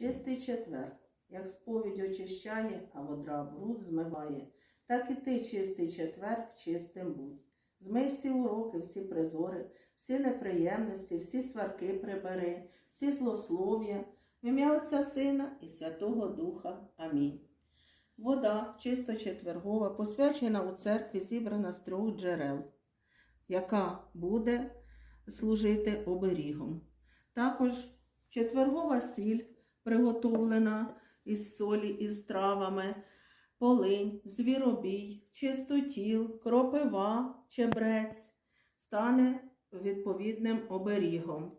Чистий четвер, як сповідь очищає, а водра бруд змиває, так і ти, чистий четвер, чистим будь. Змий всі уроки, всі призори, всі неприємності, всі сварки прибери, всі злослов'я, в ім'я Отця Сина і Святого Духа. Амінь. Вода, чисто четвергова, посвячена у церкві, зібрана з трьох джерел, яка буде служити оберігом. Також четвергова сіль, приготовлена із солі, із травами, полинь, звіробій, чистотіл, кропива, чебрець стане відповідним оберігом.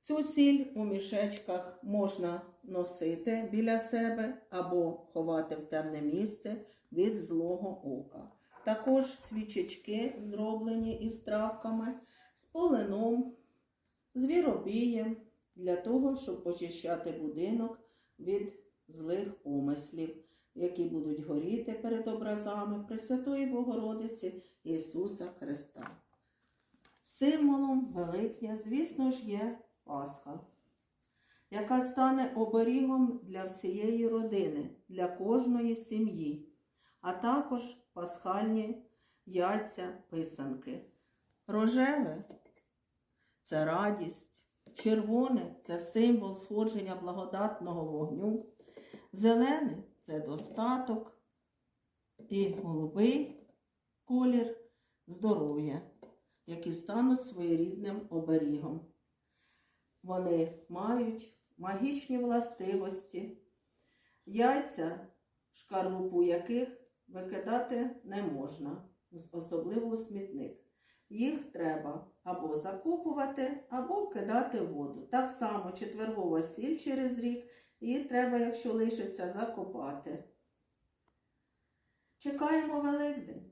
Цю сіль у мішечках можна носити біля себе або ховати в темне місце від злого ока. Також свічечки зроблені із травками, з полином, з віробієм, для того, щоб очищати будинок від злих умислів, які будуть горіти перед образами Пресвятої Богородиці Ісуса Христа. Символом Великдня, звісно ж, є Пасха, яка стане оберігом для всієї родини, для кожної сім'ї, а також пасхальні яйця писанки. Рожеве це радість, червоне це символ сходження благодатного вогню, зелене це достаток, і голубий колір здоров'я, які стануть своєрідним оберігом. Вони мають магічні властивості, яйця, шкарлупу яких викидати не можна, особливо у смітник. Їх треба або закопувати, або кидати в воду. Так само четвергова сіль через рік, її треба, якщо лишиться, закопати. Чекаємо Великдень.